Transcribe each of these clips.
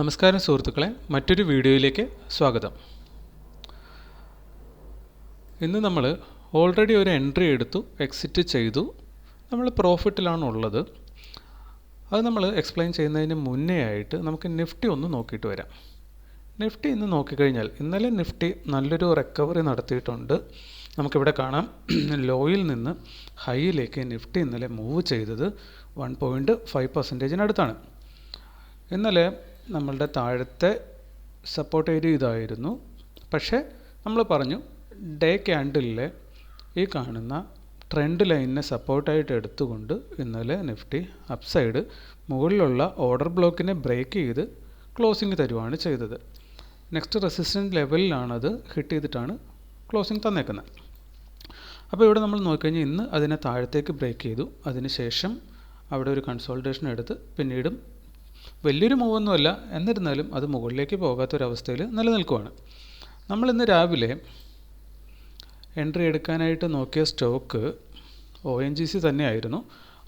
നമസ്കാരം സുഹൃത്തുക്കളെ മറ്റൊരു വീഡിയോയിലേക്ക് സ്വാഗതം. ഇന്ന് നമ്മൾ ഓൾറെഡി ഒരു എൻട്രി എടുത്തു എക്സിറ്റ് ചെയ്തു. നമ്മൾ പ്രോഫിറ്റിലാണ് ഉള്ളത് അത് നമ്മൾ എക്സ്പ്ലെയിൻ ചെയ്യുന്നതിന് മുന്നേ ആയിട്ട് നമുക്ക് നിഫ്റ്റി ഒന്ന് നോക്കിയിട്ട് വരാം. നിഫ്റ്റി ഇന്ന് നോക്കിക്കഴിഞ്ഞാൽ ഇന്നലെ നിഫ്റ്റി നല്ലൊരു റിക്കവറി നടത്തിയിട്ടുണ്ട്. നമുക്കിവിടെ കാണാം. ലോയിൽ നിന്ന് ഹൈയിലേക്ക് നിഫ്റ്റി ഇന്നലെ മൂവ് ചെയ്തത് വൺ പോയിന്റ് ഫൈവ് പെർസെന്റേജിനടുത്താണ് ഇന്നലെ നമ്മളുടെ താഴത്തെ സപ്പോർട്ട് ഏരിയ ഇതായിരുന്നു. പക്ഷേ നമ്മൾ പറഞ്ഞു ഡേ ക്യാൻഡിലെ ഈ കാണുന്ന ട്രെൻഡ് ലൈനിനെ സപ്പോർട്ടായിട്ട് എടുത്തുകൊണ്ട് ഇന്നലെ നിഫ്റ്റി അപ്സൈഡ് മുകളിലുള്ള ഓർഡർ ബ്ലോക്കിനെ ബ്രേക്ക് ചെയ്ത് ക്ലോസിംഗ് തരുവാണ് ചെയ്തത്. നെക്സ്റ്റ് റെസിസ്റ്റന്റ് ലെവലിലാണത് ഹിറ്റ് ചെയ്തിട്ടാണ് ക്ലോസിംഗ് തന്നേക്കുന്നത് അപ്പോൾ ഇവിടെ നമ്മൾ നോക്കിക്കഴിഞ്ഞാൽ ഇന്ന് അതിനെ താഴത്തേക്ക് ബ്രേക്ക് ചെയ്തു. അതിനുശേഷം അവിടെ ഒരു കൺസോൾട്ടേഷൻ എടുത്ത് പിന്നീടും വലിയൊരു മൂവൊന്നുമല്ല. എന്നിരുന്നാലും അത് മുകളിലേക്ക് പോകാത്തൊരവസ്ഥയിൽ നിലനിൽക്കുവാണ്. നമ്മളിന്ന് രാവിലെ എൻട്രി എടുക്കാനായിട്ട് നോക്കിയ stock O N G C തന്നെയായിരുന്നു.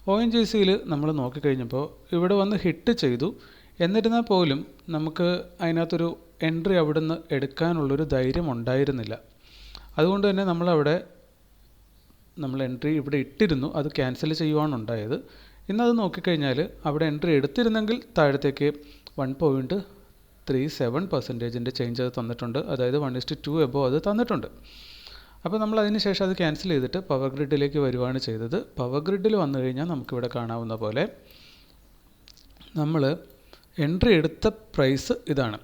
ഒ എൻ ജി സിയിൽ നമ്മൾ നോക്കിക്കഴിഞ്ഞപ്പോൾ ഇവിടെ വന്ന് ഹിറ്റ് ചെയ്തു. എന്നിരുന്നാൽ പോലും നമുക്ക് അതിനകത്തൊരു എൻട്രി അവിടെ നിന്ന് എടുക്കാനുള്ളൊരു ധൈര്യം ഉണ്ടായിരുന്നില്ല. അതുകൊണ്ട് തന്നെ നമ്മളവിടെ നമ്മൾ എൻട്രി ഇവിടെ ഇട്ടിരുന്നു. അത് ക്യാൻസൽ ചെയ്യുവാണ് ഉണ്ടായത് ഇന്നത് നോക്കിക്കഴിഞ്ഞാൽ അവിടെ എൻട്രി എടുത്തിരുന്നെങ്കിൽ താഴത്തേക്ക് വൺ പോയിന്റ് ത്രീ സെവൻ പെർസെന്റേജിന്റെ ചേഞ്ച് അത് തന്നിട്ടുണ്ട്. അതായത് വൺ ഇസ്റ്റ് ടു എബോ അത് തന്നിട്ടുണ്ട്. അപ്പോൾ നമ്മൾ അതിന് ശേഷം അത് ക്യാൻസൽ ചെയ്തിട്ട് പവർ ഗ്രിഡിലേക്ക് വരുവാണ് ചെയ്തത്. പവർ ഗ്രിഡിൽ വന്നു കഴിഞ്ഞാൽ നമുക്കിവിടെ കാണാവുന്ന പോലെ നമ്മൾ എൻട്രി എടുത്ത പ്രൈസ് ഇതാണ്.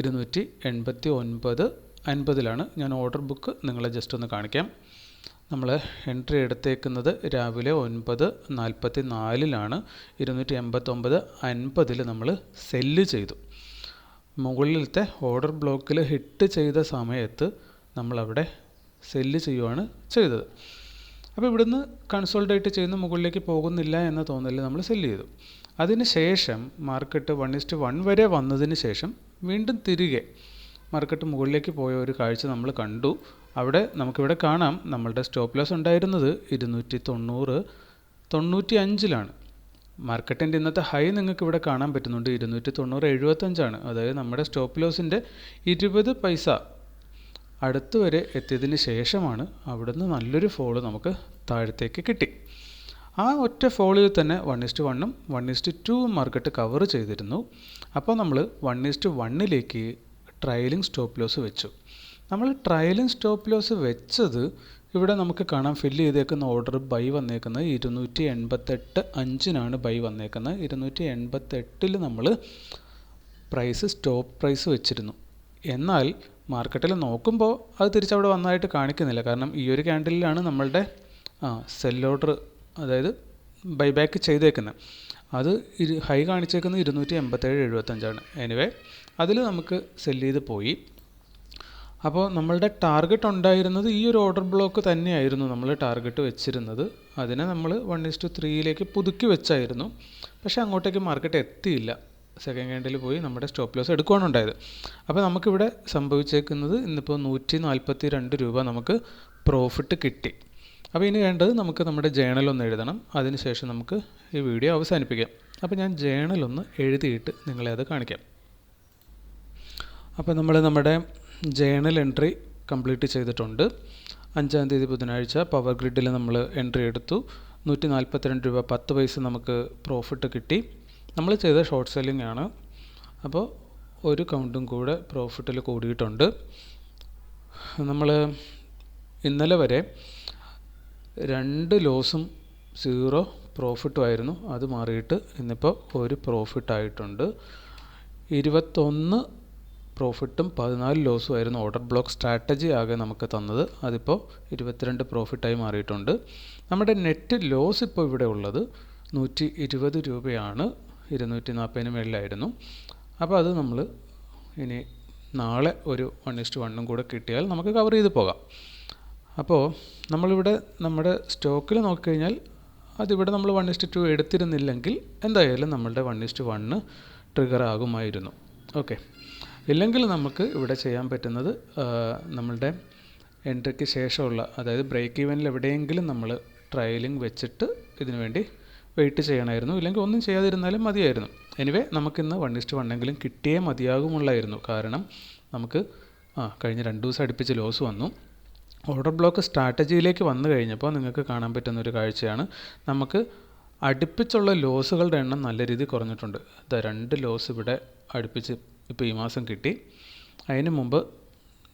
ഇരുന്നൂറ്റി എൺപത്തി ഒൻപത് അൻപതിലാണ്. ഞാൻ ഓർഡർ ബുക്ക് നിങ്ങളെ ജസ്റ്റ് ഒന്ന് കാണിക്കാം. നമ്മൾ എൻട്രി എടുത്തേക്കുന്നത് രാവിലെ ഒൻപത് നാൽപ്പത്തി നാലിലാണ് ഇരുന്നൂറ്റി എൺപത്തൊമ്പത് അൻപതിൽ നമ്മൾ സെല്ല് ചെയ്തു. മുകളിലത്തെ ഓർഡർ ബ്ലോക്കിൽ ഹിറ്റ് ചെയ്ത സമയത്ത് നമ്മളവിടെ സെല്ല് ചെയ്യുവാണ് ചെയ്തത്. അപ്പോൾ ഇവിടുന്ന് കൺസോൾട്ടേറ്റ് ചെയ്യുന്ന മുകളിലേക്ക് പോകുന്നില്ല എന്ന തോന്നലിൽ നമ്മൾ സെല്ല് ചെയ്തു. അതിന് ശേഷം മാർക്കറ്റ് വൺ ഇസ്റ്റ് വൺ വരെ വന്നതിന് ശേഷം വീണ്ടും തിരികെ മാർക്കറ്റ് മുകളിലേക്ക് പോയ ഒരു കാഴ്ച നമ്മൾ കണ്ടു. അവിടെ നമുക്കിവിടെ കാണാം നമ്മളുടെ സ്റ്റോപ്പ് ലോസ് ഉണ്ടായിരുന്നത് ഇരുന്നൂറ്റി തൊണ്ണൂറ് തൊണ്ണൂറ്റി അഞ്ചിലാണ്. മാർക്കറ്റിന്റെ ഇന്നത്തെ ഹൈ നിങ്ങൾക്ക് ഇവിടെ കാണാൻ പറ്റുന്നുണ്ട്. ഇരുന്നൂറ്റി തൊണ്ണൂറ് എഴുപത്തഞ്ചാണ്. അതായത് നമ്മുടെ സ്റ്റോപ്പ് ലോസിന്റെ ഇരുപത് പൈസ അടുത്ത് വരെ എത്തിയതിന് ശേഷമാണ് അവിടുന്ന് നല്ലൊരു ഫോൾ നമുക്ക് താഴത്തേക്ക് കിട്ടി. ആ ഒറ്റ ഫോളിൽ തന്നെ വൺ ഇസ്റ്റ് വണ്ണും one is to two market cover ചെയ്തിരുന്നു. അപ്പോൾ നമ്മൾ വൺ ഇസ്റ്റ് വണ്ണിലേക്ക് ട്രയലിംഗ് സ്റ്റോപ്പ് ലോസ് വെച്ചു. നമ്മൾ ട്രയലിംഗ് സ്റ്റോപ്പ് ലോസ് വെച്ചത് ഇവിടെ നമുക്ക് കാണാം ഫില്ല് ചെയ്തേക്കുന്ന ഓർഡർ ബൈ വന്നേക്കുന്നത് ഇരുന്നൂറ്റി എൺപത്തെട്ട് അഞ്ചിനാണ് ബൈ വന്നേക്കുന്നത്. ഇരുന്നൂറ്റി എൺപത്തെട്ടിൽ നമ്മൾ പ്രൈസ് സ്റ്റോപ്പ് പ്രൈസ് വെച്ചിരുന്നു. എന്നാൽ മാർക്കറ്റിൽ നോക്കുമ്പോൾ അത് തിരിച്ചവിടെ വന്നതായിട്ട് കാണിക്കുന്നില്ല. കാരണം ഈ ഒരു ക്യാൻഡിലാണ് നമ്മളുടെ സെൽ ഓർഡർ അതായത് ബൈബാക്ക് ചെയ്തേക്കുന്നത്. അത് ഇരു ഹൈ കാണിച്ചേക്കുന്നത് ഇരുന്നൂറ്റി എൺപത്തേഴ് എഴുപത്തഞ്ചാണ്. എനിവേ അതിൽ നമുക്ക് സെല്ല് ചെയ്ത് പോയി. അപ്പോൾ നമ്മളുടെ ടാർഗറ്റ് ഉണ്ടായിരുന്നത് ഈ ഒരു ഓർഡർ ബ്ലോക്ക് തന്നെയായിരുന്നു നമ്മൾ ടാർഗറ്റ് വെച്ചിരുന്നത്. അതിനെ നമ്മൾ വൺ ഇസ് ടു ത്രീയിലേക്ക് പുതുക്കി വെച്ചായിരുന്നു. പക്ഷേ അങ്ങോട്ടേക്ക് മാർക്കറ്റ് എത്തിയില്ല. സെക്കൻഡ് ഹാൻഡിൽ പോയി നമ്മുടെ സ്റ്റോപ്പ് ലോസ് എടുക്കുകയാണ് ഉണ്ടായത്. അപ്പോൾ നമുക്കിവിടെ സംഭവിച്ചേക്കുന്നത് ഇന്നിപ്പോൾ നൂറ്റി നാൽപ്പത്തി രണ്ട് രൂപ നമുക്ക് പ്രോഫിറ്റ് കിട്ടി. അപ്പോൾ ഇനി വേണ്ടത് നമുക്ക് നമ്മുടെ ജേണൽ ഒന്ന് എഴുതണം. അതിനുശേഷം നമുക്ക് ഈ വീഡിയോ അവസാനിപ്പിക്കാം. അപ്പോൾ ഞാൻ ജേണൽ ഒന്ന് എഴുതിയിട്ട് നിങ്ങളെ അത് കാണിക്കാം. അപ്പോൾ നമ്മൾ നമ്മുടെ ജേണൽ എൻട്രി കംപ്ലീറ്റ് ചെയ്തിട്ടുണ്ട്. അഞ്ചാം തീയതി ബുധനാഴ്ച പവർ ഗ്രിഡിൽ നമ്മൾ എൻട്രി എടുത്തു. നൂറ്റി നാൽപ്പത്തിരണ്ട് രൂപ പത്ത് പൈസ നമുക്ക് പ്രോഫിറ്റ് കിട്ടി. നമ്മൾ ചെയ്ത ഷോർട്ട് സെല്ലിംഗ് ആണ്. അപ്പോൾ ഒരു കൗണ്ടും കൂടെ പ്രോഫിറ്റിൽ കൂടിയിട്ടുണ്ട്. നമ്മൾ ഇന്നലെ വരെ രണ്ട് ലോസും സീറോ പ്രോഫിറ്റും ആയിരുന്നു അത് മാറിയിട്ട് ഇന്നിപ്പോൾ ഒരു പ്രോഫിറ്റ് ആയിട്ടുണ്ട് ഇരുപത്തൊന്ന് പ്രോഫിറ്റും പതിനാല് ലോസും ആയിരുന്നു ഓർഡർ ബ്ലോക്ക് സ്ട്രാറ്റജി ആകെ നമുക്ക് തന്നത്. അതിപ്പോൾ ഇരുപത്തിരണ്ട് പ്രോഫിറ്റായി മാറിയിട്ടുണ്ട്. നമ്മുടെ നെറ്റ് ലോസ് ഇപ്പോൾ ഇവിടെ ഉള്ളത് നൂറ്റി ഇരുപത് രൂപയാണ്. ഇരുന്നൂറ്റി നാൽപ്പതിന് മേളിലായിരുന്നു. അപ്പോൾ അത് നമ്മൾ ഇനി നാളെ ഒരു വൺ ഇസ്റ്റ് വണ്ണും കൂടെ കിട്ടിയാൽ നമുക്ക് കവർ ചെയ്ത് പോകാം. അപ്പോൾ നമ്മളിവിടെ നമ്മുടെ സ്റ്റോക്കിൽ നോക്കിക്കഴിഞ്ഞാൽ അതിവിടെ നമ്മൾ വൺ ഇസ്റ്റ് ടു എടുത്തിരുന്നില്ലെങ്കിൽ എന്തായാലും നമ്മളുടെ one is to one trigger ആകുമായിരുന്നു. Okay ഇല്ലെങ്കിൽ നമുക്ക് ഇവിടെ ചെയ്യാൻ പറ്റുന്നത് നമ്മളുടെ എൻട്രിക്ക് ശേഷമുള്ള അതായത് ബ്രേക്ക് ഈവനിൽ എവിടെയെങ്കിലും നമ്മൾ ട്രയലിംഗ് വെച്ചിട്ട് ഇതിനു വേണ്ടി വെയിറ്റ് ചെയ്യണമായിരുന്നു. ഇല്ലെങ്കിൽ ഒന്നും ചെയ്യാതിരുന്നാലും മതിയായിരുന്നു. എനിവേ നമുക്കിന്ന് വൺ ഇസ്റ്റ് വണ്ണെങ്കിലും കിട്ടിയേ മതിയാകുമുള്ളായിരുന്നു. കാരണം നമുക്ക് ആ കഴിഞ്ഞ രണ്ട് ദിവസം അടുപ്പിച്ച് ലോസ് വന്നു. ഓർഡർ ബ്ലോക്ക് സ്ട്രാറ്റജിയിലേക്ക് വന്നു കഴിഞ്ഞപ്പോൾ നിങ്ങൾക്ക് കാണാൻ പറ്റുന്ന ഒരു കാഴ്ചയാണ്. നമുക്ക് അടുപ്പിച്ചുള്ള ലോസുകളുടെ എണ്ണം നല്ല രീതിയിൽ കുറഞ്ഞിട്ടുണ്ട്. ഇതാ രണ്ട് ലോസ് ഇവിടെ അടുപ്പിച്ച് ഇപ്പോൾ ഈ മാസം കിട്ടി. അതിന് മുമ്പ്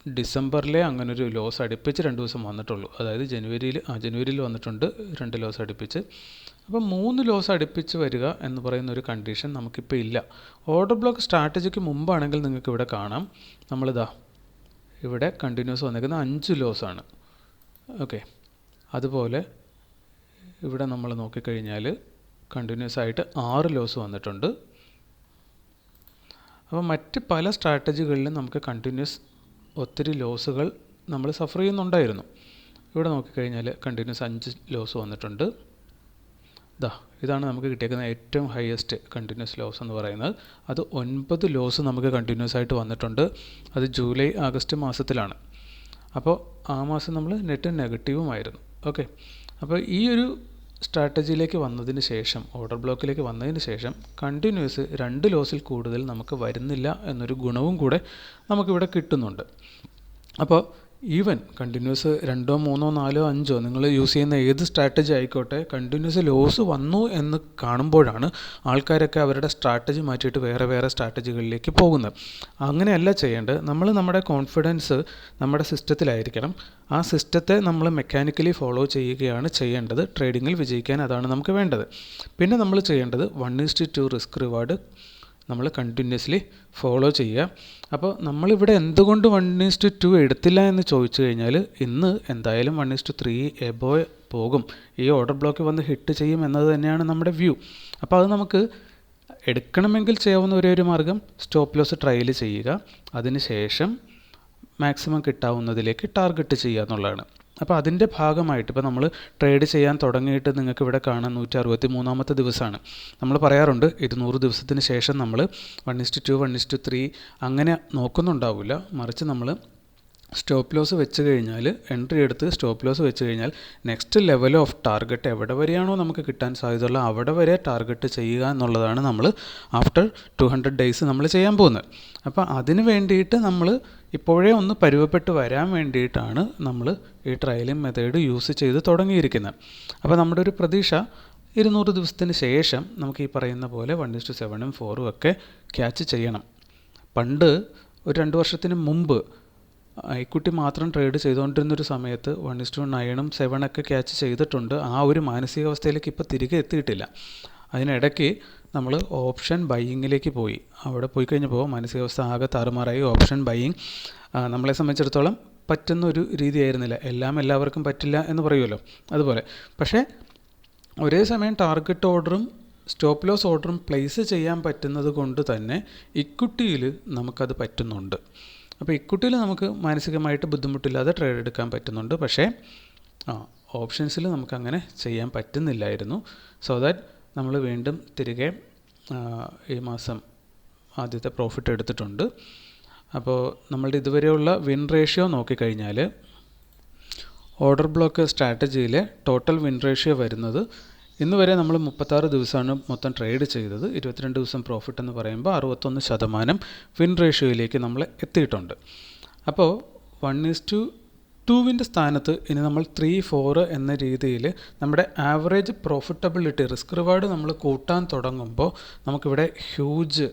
ഡിസംബറിലെ അങ്ങനൊരു ലോസ് അടുപ്പിച്ച് രണ്ട് ദിവസം വന്നിട്ടുള്ളൂ. അതായത് ജനുവരിയിൽ ആ ജനുവരിയിൽ വന്നിട്ടുണ്ട് രണ്ട് ലോസ് അടുപ്പിച്ച്. അപ്പോൾ മൂന്ന് ലോസ് അടുപ്പിച്ച് വരിക എന്ന് പറയുന്ന ഒരു കണ്ടീഷൻ നമുക്കിപ്പോൾ ഇല്ല. ഓർഡർ ബ്ലോക്ക് സ്ട്രാറ്റജിക്ക് മുമ്പാണെങ്കിൽ നിങ്ങൾക്ക് ഇവിടെ കാണാം. നമ്മളിതാ ഇവിടെ കണ്ടിന്യൂസ് വന്നിരിക്കുന്ന അഞ്ച് ലോസാണ് ഓക്കെ അതുപോലെ ഇവിടെ നമ്മൾ നോക്കിക്കഴിഞ്ഞാൽ കണ്ടിന്യൂസ് ആയിട്ട് ആറ് ലോസ് വന്നിട്ടുണ്ട്. അപ്പോൾ മറ്റ് പല സ്ട്രാറ്റജികളിലും നമുക്ക് കണ്ടിന്യൂസ് ഒത്തിരി ലോസുകൾ നമ്മൾ സഫർ ചെയ്യുന്നുണ്ടായിരുന്നു. ഇവിടെ നോക്കിക്കഴിഞ്ഞാൽ കണ്ടിന്യൂസ് അഞ്ച് ലോസ് വന്നിട്ടുണ്ട്. ഇതാ ഇതാണ് നമുക്ക് കിട്ടിയേക്കുന്ന ഏറ്റവും ഹയസ്റ്റ് കണ്ടിന്യൂസ് ലോസ് എന്ന് പറയുന്നത്. അത് ഒൻപത് ലോസ് നമുക്ക് കണ്ടിന്യൂസ് ആയിട്ട് വന്നിട്ടുണ്ട്. അത് ജൂലൈ ആഗസ്റ്റ് മാസത്തിലാണ്. അപ്പോൾ ആ മാസം നമ്മൾ നെറ്റ് നെഗറ്റീവുമായിരുന്നു ഓക്കെ അപ്പോൾ ഈ ഒരു സ്ട്രാറ്റജിയിലേക്ക് വന്നതിന് ശേഷം ഓർഡർ ബ്ലോക്കിലേക്ക് വന്നതിന് ശേഷം കണ്ടിന്യൂസ് രണ്ട് ലോസിൽ കൂടുതൽ നമുക്ക് വരുന്നില്ല എന്നൊരു ഗുണവും കൂടെ നമുക്കിവിടെ കിട്ടുന്നുണ്ട്. അപ്പോൾ ഈവൻ കണ്ടിന്യൂസ് രണ്ടോ മൂന്നോ നാലോ അഞ്ചോ നിങ്ങൾ യൂസ് ചെയ്യുന്ന ഏത് സ്ട്രാറ്റജി ആയിക്കോട്ടെ കണ്ടിന്യൂസ് ലോസ് വന്നു എന്ന് കാണുമ്പോഴാണ് ആൾക്കാരൊക്കെ അവരുടെ സ്ട്രാറ്റജി മാറ്റിയിട്ട് വേറെ വേറെ സ്ട്രാറ്റജികളിലേക്ക് പോകുന്നത്. അങ്ങനെയല്ല ചെയ്യേണ്ടത്. നമ്മൾ നമ്മുടെ കോൺഫിഡൻസ് നമ്മുടെ സിസ്റ്റത്തിലായിരിക്കണം ആ സിസ്റ്റത്തെ നമ്മൾ മെക്കാനിക്കലി ഫോളോ ചെയ്യുകയാണ് ചെയ്യേണ്ടത്. ട്രേഡിങ്ങിൽ വിജയിക്കാൻ അതാണ് നമുക്ക് വേണ്ടത്. പിന്നെ നമ്മൾ ചെയ്യേണ്ടത് one is to two risk reward നമ്മൾ കണ്ടിന്യൂസ്ലി ഫോളോ ചെയ്യുക. അപ്പോൾ നമ്മളിവിടെ എന്തുകൊണ്ട് വൺ ഈസ്റ്റ് ടു എടുത്തില്ല എന്ന് ചോദിച്ചു കഴിഞ്ഞാൽ ഇന്ന് എന്തായാലും വൺ ഈസ്റ്റ് ത്രീ എബോ പോകും. ഈ ഓർഡർ ബ്ലോക്ക് വന്ന് ഹിറ്റ് ചെയ്യും എന്നത് തന്നെയാണ് നമ്മുടെ വ്യൂ അപ്പോൾ അത് നമുക്ക് എടുക്കണമെങ്കിൽ ചെയ്യാവുന്ന ഒരേ ഒരു മാർഗം സ്റ്റോപ്പ് ലോസ് ട്രയൽ ചെയ്യുക. അതിനുശേഷം മാക്സിമം കിട്ടാവുന്നതിലേക്ക് ടാർഗറ്റ് ചെയ്യുക എന്നുള്ളതാണ്. അപ്പോൾ അതിന്റെ ഭാഗമായിട്ട് ഇപ്പോൾ നമ്മൾ ട്രേഡ് ചെയ്യാൻ തുടങ്ങിയിട്ട് നിങ്ങൾക്ക് ഇവിടെ കാണാൻ നൂറ്റി അറുപത്തി മൂന്നാമത്തെ ദിവസമാണ് നമ്മൾ പറയാറുണ്ട് ഇരുന്നൂറ് ദിവസത്തിന് ശേഷം നമ്മൾ one is to two one is to three അങ്ങനെ നോക്കുന്നുണ്ടാവില്ല. മറിച്ച് നമ്മൾ സ്റ്റോപ്പ് ലോസ് വെച്ച് കഴിഞ്ഞാൽ എൻട്രി എടുത്ത് സ്റ്റോപ്പ് ലോസ് വെച്ച് കഴിഞ്ഞാൽ നെക്സ്റ്റ് ലെവൽ ഓഫ് ടാർഗറ്റ് എവിടെ വരെയാണോ നമുക്ക് കിട്ടാൻ സാധ്യതയുള്ള അവിടെ വരെ ടാർഗറ്റ് ചെയ്യുക എന്നുള്ളതാണ് നമ്മൾ ആഫ്റ്റർ ടു ഹൺഡ്രഡ് ഡേയ്സ് നമ്മൾ ചെയ്യാൻ പോകുന്നത്. അപ്പോൾ അതിന് വേണ്ടിയിട്ട് നമ്മൾ ഇപ്പോഴേ ഒന്ന് പരുവപ്പെട്ട് വരാൻ വേണ്ടിയിട്ടാണ് നമ്മൾ ഈ ട്രയലിംഗ് മെത്തേഡ് യൂസ് ചെയ്ത് തുടങ്ങിയിരിക്കുന്നത്. അപ്പോൾ നമ്മുടെ ഒരു പ്രതീക്ഷ ഇരുന്നൂറ് ദിവസത്തിന് ശേഷം നമുക്ക് ഈ പറയുന്ന പോലെ വൺ ഇസ്റ്റു സെവനും ഫോറും ഒക്കെ ക്യാച്ച് ചെയ്യണം. പണ്ട് ഒരു രണ്ട് വർഷത്തിന് മുമ്പ് ഇക്വിറ്റി മാത്രം ട്രേഡ് ചെയ്തുകൊണ്ടിരുന്ന ഒരു സമയത്ത് വൺ ഇസ് ടു നയനും സെവനൊക്കെ ക്യാച്ച് ചെയ്തിട്ടുണ്ട്. ആ ഒരു മാനസികാവസ്ഥയിലേക്ക് ഇപ്പോൾ തിരികെ എത്തിയിട്ടില്ല. അതിനിടയ്ക്ക് നമ്മൾ ഓപ്ഷൻ ബൈയിങ്ങിലേക്ക് പോയി. അവിടെ പോയി കഴിഞ്ഞപ്പോൾ മാനസികാവസ്ഥ ആകെ താറുമാറായി. ഓപ്ഷൻ ബൈയിങ് നമ്മളെ സംബന്ധിച്ചിടത്തോളം പറ്റുന്ന ഒരു രീതിയായിരുന്നില്ല. എല്ലാം എല്ലാവർക്കും പറ്റില്ല എന്ന് പറയുമല്ലോ. അതുപോലെ. പക്ഷേ ഒരേ സമയം ടാർഗറ്റ് ഓർഡറും സ്റ്റോപ്പ് ലോസ് ഓർഡറും പ്ലേസ് ചെയ്യാൻ പറ്റുന്നത് കൊണ്ട് തന്നെ ഇക്വിറ്റിയിൽ നമുക്കത് പറ്റുന്നുണ്ട്. അപ്പോൾ ഇക്വിറ്റിയിൽ നമുക്ക് മാനസികമായിട്ട് ബുദ്ധിമുട്ടില്ലാതെ ട്രേഡ് എടുക്കാൻ പറ്റുന്നുണ്ട്. പക്ഷേ ആ ഓപ്ഷൻസിൽ നമുക്കങ്ങനെ ചെയ്യാൻ പറ്റുന്നില്ലായിരുന്നു. സോ ദാറ്റ് നമ്മൾ വീണ്ടും തിരികെ ഈ മാസം ആദ്യത്തെ പ്രോഫിറ്റ് എടുത്തിട്ടുണ്ട്. അപ്പോൾ നമ്മളുടെ ഇതുവരെയുള്ള വിൻ റേഷ്യോ നോക്കിക്കഴിഞ്ഞാൽ ഓർഡർ ബ്ലോക്ക് സ്ട്രാറ്റജിയിലെ ടോട്ടൽ വിൻ റേഷ്യോ വരുന്നത് ഇന്ന് വരെ നമ്മൾ മുപ്പത്താറ് ദിവസമാണ് മൊത്തം ട്രേഡ് ചെയ്തത്. ഇരുപത്തിരണ്ട് ദിവസം പ്രോഫിറ്റ് എന്ന് പറയുമ്പോൾ അറുപത്തൊന്ന് ശതമാനം വിൻ റേഷ്യോയിലേക്ക് നമ്മൾ എത്തിയിട്ടുണ്ട്. അപ്പോൾ വൺ ഈസ് ടു ടൂവിന്റെ സ്ഥാനത്ത് ഇനി നമ്മൾ ത്രീ ഫോർ എന്ന രീതിയിൽ നമ്മുടെ ആവറേജ് പ്രോഫിറ്റബിലിറ്റി റിസ്ക് റിവാർഡ് നമ്മൾ കൂട്ടാൻ തുടങ്ങുമ്പോൾ നമുക്കിവിടെ ഹ്യൂജ്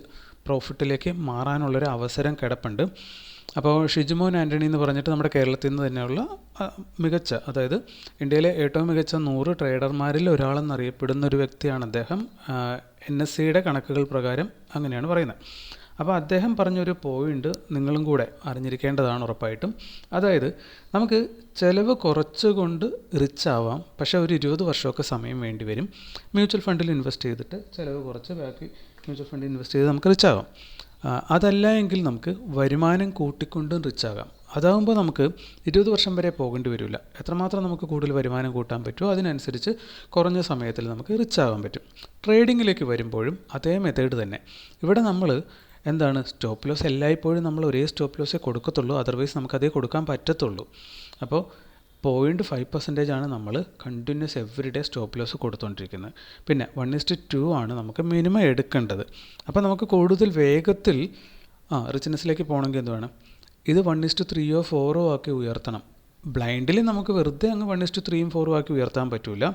പ്രോഫിറ്റിലേക്ക് മാറാനുള്ളൊരു അവസരം കിടപ്പുണ്ട്. അപ്പോൾ ഷിജുമോൻ ആന്റണി എന്ന് പറഞ്ഞിട്ട് നമ്മുടെ കേരളത്തിൽ നിന്ന് തന്നെയുള്ള മികച്ച അതായത് ഇന്ത്യയിലെ ഏറ്റവും മികച്ച നൂറ് ട്രേഡർമാരിൽ ഒരാളെന്നറിയപ്പെടുന്ന ഒരു വ്യക്തിയാണ് അദ്ദേഹം. എൻ എസ് സിയുടെ കണക്കുകൾ പ്രകാരം അങ്ങനെയാണ് പറയുന്നത്. അപ്പോൾ അദ്ദേഹം പറഞ്ഞൊരു പോയിന്റ് നിങ്ങളും കൂടെ അറിഞ്ഞിരിക്കേണ്ടതാണ് ഉറപ്പായിട്ടും. അതായത് നമുക്ക് ചിലവ് കുറച്ചുകൊണ്ട് റിച്ച് ആവാം പക്ഷേ ഒരു ഇരുപത് വർഷമൊക്കെ സമയം വേണ്ടി വരും. മ്യൂച്വൽ ഫണ്ടിൽ ഇൻവെസ്റ്റ് ചെയ്തിട്ട് ചിലവ് കുറച്ച് ബാക്കി മ്യൂച്വൽ ഫണ്ടിൽ ഇൻവെസ്റ്റ് ചെയ്ത് നമുക്ക് റിച്ച് ആവാം അതല്ല എങ്കിൽ നമുക്ക് വരുമാനം കൂട്ടിക്കൊണ്ടും റിച്ച് ആകാം. അതാകുമ്പോൾ നമുക്ക് ഇരുപത് വർഷം വരെ പോകേണ്ടി വരില്ല. എത്രമാത്രം നമുക്ക് കൂടുതൽ വരുമാനം കൂട്ടാൻ പറ്റുമോ അതിനനുസരിച്ച് കുറഞ്ഞ സമയത്തിൽ നമുക്ക് റിച്ച് ആകാൻ പറ്റും. ട്രേഡിങ്ങിലേക്ക് വരുമ്പോഴും അതേ മെത്തേഡ് തന്നെ. ഇവിടെ നമ്മൾ എന്താണ് സ്റ്റോപ്പ് ലോസ് എല്ലായ്പ്പോഴും നമ്മൾ ഒരേ സ്റ്റോപ്പ് ലോസേ കൊടുക്കത്തുള്ളൂ. അതർവൈസ് നമുക്കതേ കൊടുക്കാൻ പറ്റത്തുള്ളൂ. അപ്പോൾ പോയിന്റ് ഫൈവ് പെർസെന്റേജ് ആണ് നമ്മൾ continues every day stop loss കൊടുത്തുകൊണ്ടിരിക്കുന്നത് പിന്നെ വൺ ഇസ്റ്റ് ടു ആണ് നമുക്ക് മിനിമം എടുക്കേണ്ടത്. അപ്പോൾ നമുക്ക് കൂടുതൽ വേഗത്തിൽ ആ റിച്ച്നെസ്സിലേക്ക് പോകണമെങ്കിൽ എന്ത് വേണം? ഇത് വൺ ഇസ്റ്റ് ത്രീയോ ഫോറോ ആക്കി ഉയർത്തണം. ബ്ലൈൻഡിൽ നമുക്ക് വെറുതെ അങ്ങ് വൺ ഇസ്റ്റ് ത്രീയും ഫോറും ആക്കി ഉയർത്താൻ പറ്റില്ല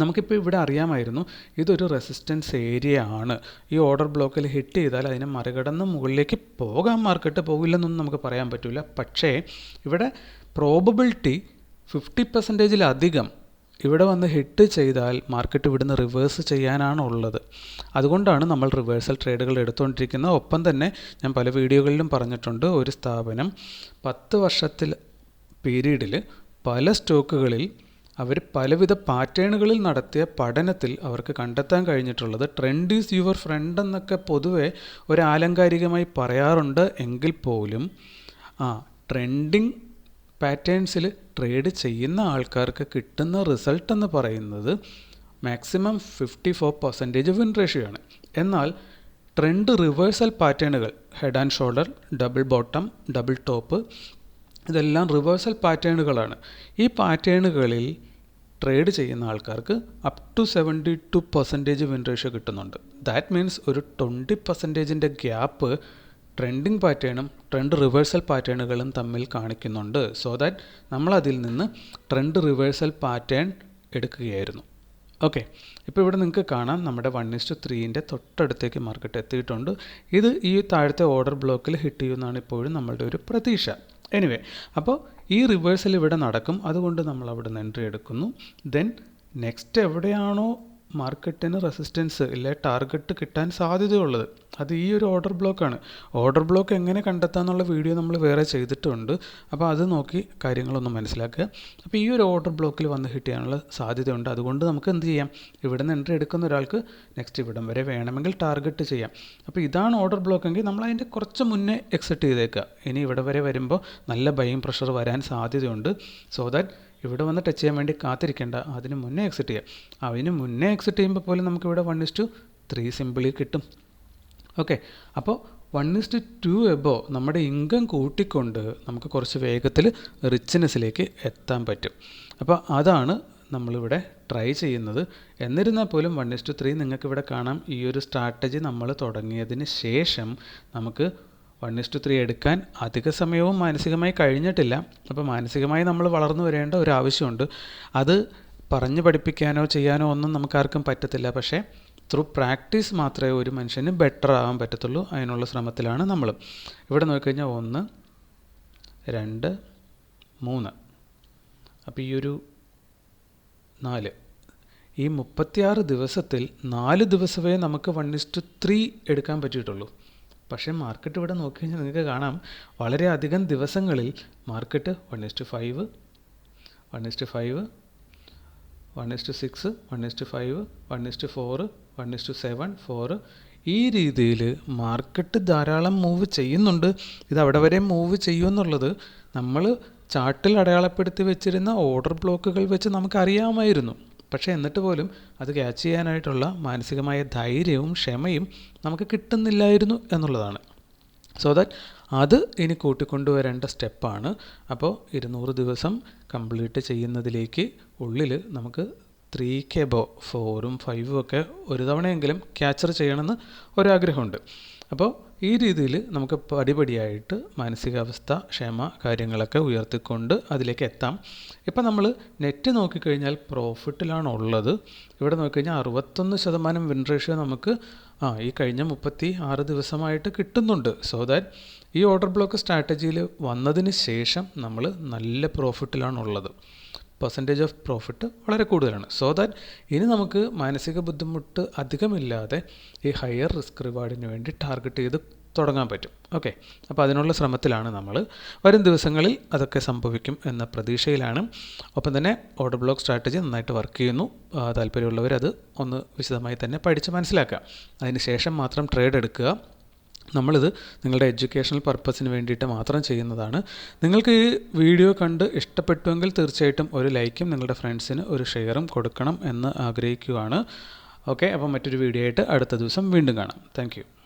നമുക്കിപ്പോൾ ഇവിടെ അറിയാമായിരുന്നു ഇതൊരു റെസിസ്റ്റൻസ് ഏരിയ ആണ്. ഈ ഓർഡർ ബ്ലോക്കിൽ ഹിറ്റ് ചെയ്താൽ അതിനെ മറികടന്ന് മുകളിലേക്ക് പോകാൻ മാർക്കറ്റ് പോകില്ലെന്നൊന്നും നമുക്ക് പറയാൻ പറ്റില്ല പക്ഷേ ഇവിടെ പ്രോബബിലിറ്റി ഫിഫ്റ്റി പെർസെന്റേജിലധികം ഇവിടെ വന്ന് ഹിറ്റ് ചെയ്താൽ മാർക്കറ്റ് ഇവിടുന്ന് റിവേഴ്സ് ചെയ്യാനാണ് ഉള്ളത് അതുകൊണ്ടാണ് നമ്മൾ റിവേഴ്സൽ ട്രേഡുകൾ എടുത്തുകൊണ്ടിരിക്കുന്നത്. ഒപ്പം തന്നെ ഞാൻ പല വീഡിയോകളിലും പറഞ്ഞിട്ടുണ്ട് ഒരു സ്ഥാപനം പത്ത് വർഷത്തിൽ പീരീഡിൽ പല സ്റ്റോക്കുകളിൽ അവർ പലവിധ പാറ്റേണുകളിൽ നടത്തിയ പഠനത്തിൽ അവർക്ക് കണ്ടെത്താൻ കഴിഞ്ഞിട്ടുള്ളത്. ട്രെൻഡ് ഈസ് യുവർ ഫ്രണ്ട് എന്നൊക്കെ പൊതുവെ ഒരു ആലങ്കാരികമായി പറയാറുണ്ട്. എങ്കിൽ പോലും ആ ട്രെൻഡിങ് പാറ്റേൺസിൽ ട്രേഡ് ചെയ്യുന്ന ആൾക്കാർക്ക് കിട്ടുന്ന റിസൾട്ട് എന്ന് പറയുന്നത് maximum fifty four percentage win ratio ആണ്. എന്നാൽ ട്രെൻഡ് റിവേഴ്സൽ പാറ്റേണുകൾ head and shoulder double bottom double top ഇതെല്ലാം റിവേഴ്സൽ പാറ്റേണുകളാണ് ഈ പാറ്റേണുകളിൽ ട്രേഡ് ചെയ്യുന്ന ആൾക്കാർക്ക് up to seventy two percentage win ratio കിട്ടുന്നുണ്ട്. ദാറ്റ് മീൻസ് ഒരു ട്വന്റി പെർസെന്റേജിന്റെ ഗ്യാപ്പ് ട്രെൻഡിങ് പാറ്റേണും ട്രെൻഡ് റിവേഴ്സൽ പാറ്റേണുകളും തമ്മിൽ കാണിക്കുന്നുണ്ട്. സോ ദാറ്റ് നമ്മൾ അതിൽ നിന്ന് ട്രെൻഡ് റിവേഴ്സൽ പാറ്റേൺ എടുക്കുകയായിരുന്നു. ഓക്കെ ഇപ്പോൾ ഇവിടെ നിങ്ങൾക്ക് കാണാം നമ്മുടെ വൺ ഇസ്റ്റു ത്രീന്റെ തൊട്ടടുത്തേക്ക് മാർക്കറ്റ് എത്തിയിട്ടുണ്ട്. ഇത് ഈ താഴത്തെ ഓർഡർ ബ്ലോക്കിൽ ഹിറ്റ് ചെയ്യുമെന്നാണ് ഇപ്പോഴും നമ്മളുടെ ഒരു പ്രതീക്ഷ. എനിവേ അപ്പോൾ ഈ റിവേഴ്സൽ ഇവിടെ നടക്കും. അതുകൊണ്ട് നമ്മൾ അവിടെ നിന്ന് എൻട്രി എടുക്കുന്നു. ദെൻ നെക്സ്റ്റ് എവിടെയാണോ മാർക്കറ്റിന് റെസിസ്റ്റൻസ് ഇല്ലെ ടാർഗറ്റ് കിട്ടാൻ സാധ്യതയുള്ളത്. അത് ഈ ഒരു ഓർഡർ ബ്ലോക്കാണ് ഓർഡർ ബ്ലോക്ക് എങ്ങനെ കണ്ടെത്താന്നുള്ള വീഡിയോ നമ്മൾ വേറെ ചെയ്തിട്ടുണ്ട്. അപ്പോൾ അത് നോക്കി കാര്യങ്ങളൊന്ന് മനസ്സിലാക്കുക. അപ്പോൾ ഈ ഒരു ഓർഡർ ബ്ലോക്കിൽ വന്ന് ഹിറ്റ് ചെയ്യാനുള്ള സാധ്യതയുണ്ട്. അതുകൊണ്ട് നമുക്ക് എന്ത് ചെയ്യാം? ഇവിടെ നിന്ന് എൻട്രി എടുക്കുന്ന ഒരാൾക്ക് നെക്സ്റ്റ് ഇവിടം വരെ വേണമെങ്കിൽ ടാർഗറ്റ് ചെയ്യാം. അപ്പോൾ ഇതാണ് ഓർഡർ ബ്ലോക്ക് എങ്കിൽ നമ്മൾ അതിന്റെ കുറച്ച് മുന്നേ എക്സിറ്റ് ചെയ്തേക്കുക. ഇനി ഇവിടെ വരെ വരുമ്പോൾ നല്ല ബൈങ് പ്രഷർ വരാൻ സാധ്യതയുണ്ട്. സോ ദാറ്റ് ഇവിടെ വന്ന് ടച്ച് ചെയ്യാൻ വേണ്ടി കാത്തിരിക്കേണ്ട. അതിന് മുന്നേ എക്സിറ്റ് ചെയ്യുക അതിന് മുന്നേ എക്സിറ്റ് ചെയ്യുമ്പോൾ പോലും നമുക്കിവിടെ one is to three simply കിട്ടും. ഓക്കെ അപ്പോൾ വൺ ഇസ് ടു എബോ നമ്മുടെ ഇൻകം കൂട്ടിക്കൊണ്ട് നമുക്ക് കുറച്ച് വേഗത്തിൽ റിച്ച്നെസ്സിലേക്ക് എത്താൻ പറ്റും. അപ്പോൾ അതാണ് നമ്മളിവിടെ ട്രൈ ചെയ്യുന്നത്. എന്നിരുന്നാൽ പോലും വൺ ഇസ് ടു ത്രീ നിങ്ങൾക്ക് ഇവിടെ കാണാം. ഈ ഒരു സ്ട്രാറ്റജി നമ്മൾ തുടങ്ങിയതിന് ശേഷം നമുക്ക് വൺ ഇസ് ടു ത്രീ എടുക്കാൻ അധിക സമയവും മാനസികമായി കഴിഞ്ഞിട്ടില്ല. അപ്പോൾ മാനസികമായി നമ്മൾ വളർന്നു വരേണ്ട ഒരു ആവശ്യമുണ്ട്. അത് പറഞ്ഞു പഠിപ്പിക്കാനോ ചെയ്യാനോ ഒന്നും നമുക്കാർക്കും പറ്റത്തില്ല. പക്ഷേ ത്രൂ പ്രാക്ടീസ് മാത്രമേ ഒരു മനുഷ്യന് ബെറ്റർ ആവാൻ പറ്റത്തുള്ളൂ. അതിനുള്ള ശ്രമത്തിലാണ് നമ്മൾ. ഇവിടെ നോക്കിക്കഴിഞ്ഞാൽ ഒന്ന് രണ്ട് മൂന്ന്. അപ്പോൾ ഈ ഒരു നാല്. ഈ മുപ്പത്തിയാറ് ദിവസത്തിൽ നാല് ദിവസമേ നമുക്ക് വൺ ഇസ്റ്റു ത്രീ എടുക്കാൻ പറ്റിയിട്ടുള്ളൂ. പക്ഷേ മാർക്കറ്റ് ഇവിടെ നോക്കിക്കഴിഞ്ഞാൽ നിങ്ങൾക്ക് കാണാം വളരെയധികം ദിവസങ്ങളിൽ market one is to five one is to five one is to six one is to five one is to four one is to seven four ഈ രീതിയിൽ മാർക്കറ്റ് ധാരാളം മൂവ് ചെയ്യുന്നുണ്ട്. ഇത് അവിടെ വരെ മൂവ് ചെയ്യുമെന്നുള്ളത് നമ്മൾ ചാർട്ടിൽ അടയാളപ്പെടുത്തി വെച്ചിരുന്ന ഓർഡർ ബ്ലോക്കുകൾ വെച്ച് നമുക്കറിയാമായിരുന്നു. പക്ഷേ എന്നിട്ട് പോലും അത് ക്യാച്ച് ചെയ്യാനായിട്ടുള്ള മാനസികമായ ധൈര്യവും ക്ഷമയും നമുക്ക് കിട്ടുന്നില്ലായിരുന്നു എന്നുള്ളതാണ്. സോ ദാറ്റ് അത് ഇനി കൂട്ടിക്കൊണ്ടുവരേണ്ട സ്റ്റെപ്പാണ്. അപ്പോൾ ഇരുന്നൂറ് ദിവസം കംപ്ലീറ്റ് ചെയ്യുന്നതിലേക്ക് ഉള്ളിൽ നമുക്ക് ത്രീ കെ ബോ ഫോറും ഫൈവും ഒക്കെ ഒരു തവണയെങ്കിലും ക്യാച്ചർ ചെയ്യണമെന്ന് ഒരാഗ്രഹമുണ്ട്. അപ്പോൾ ഈ രീതിയിൽ നമുക്ക് പടിപടിയായിട്ട് മാനസികാവസ്ഥ ക്ഷമ കാര്യങ്ങളൊക്കെ ഉയർത്തിക്കൊണ്ട് അതിലേക്ക് എത്താം. ഇപ്പം നമ്മൾ നെറ്റ് നോക്കിക്കഴിഞ്ഞാൽ പ്രോഫിറ്റിലാണ് ഉള്ളത് ഇവിടെ നോക്കിക്കഴിഞ്ഞാൽ അറുപത്തൊന്ന് ശതമാനം വിൻ റേഷ്യോ നമുക്ക് ആ ഈ കഴിഞ്ഞ മുപ്പത്തി ആറ് ദിവസമായിട്ട് കിട്ടുന്നുണ്ട്. സോ ദാറ്റ് ഈ ഓർഡർ ബ്ലോക്ക് സ്ട്രാറ്റജിയിൽ വന്നതിന് ശേഷം നമ്മൾ നല്ല പ്രോഫിറ്റിലാണ് ഉള്ളത് പെർസെന്റേജ് ഓഫ് പ്രോഫിറ്റ് വളരെ കൂടുതലാണ്. സോ ദാറ്റ് ഇനി നമുക്ക് മാനസിക ബുദ്ധിമുട്ട് അധികമില്ലാതെ ഈ ഹയർ റിസ്ക് റിവാർഡിന് വേണ്ടി ടാർഗറ്റ് ചെയ്ത് തുടങ്ങാൻ പറ്റും. ഓക്കെ അപ്പോൾ അതിനുള്ള ശ്രമത്തിലാണ് നമ്മൾ വരും ദിവസങ്ങളിൽ അതൊക്കെ സംഭവിക്കും എന്ന പ്രതീക്ഷയിലാണ്. ഒപ്പം തന്നെ ഓർഡർ ബ്ലോക്ക് സ്ട്രാറ്റജി നന്നായിട്ട് വർക്ക് ചെയ്യുന്നു. താല്പര്യമുള്ളവർ അത് ഒന്ന് വിശദമായി തന്നെ പഠിച്ച് മനസ്സിലാക്കുക. അതിന് ശേഷം മാത്രം ട്രേഡ് എടുക്കുക. നമ്മളിത് നിങ്ങളുടെ എഡ്യൂക്കേഷണൽ പർപ്പസിന് വേണ്ടിയിട്ട് മാത്രം ചെയ്യുന്നതാണ്. നിങ്ങൾക്ക് ഈ വീഡിയോ കണ്ട് ഇഷ്ടപ്പെട്ടുവെങ്കിൽ തീർച്ചയായിട്ടും ഒരു ലൈക്കും നിങ്ങളുടെ ഫ്രണ്ട്സിന് ഒരു ഷെയറും കൊടുക്കണം എന്ന് ആഗ്രഹിക്കുകയാണ്. ഓക്കെ അപ്പോൾ മറ്റൊരു വീഡിയോ ആയിട്ട് അടുത്ത ദിവസം വീണ്ടും കാണാം. താങ്ക്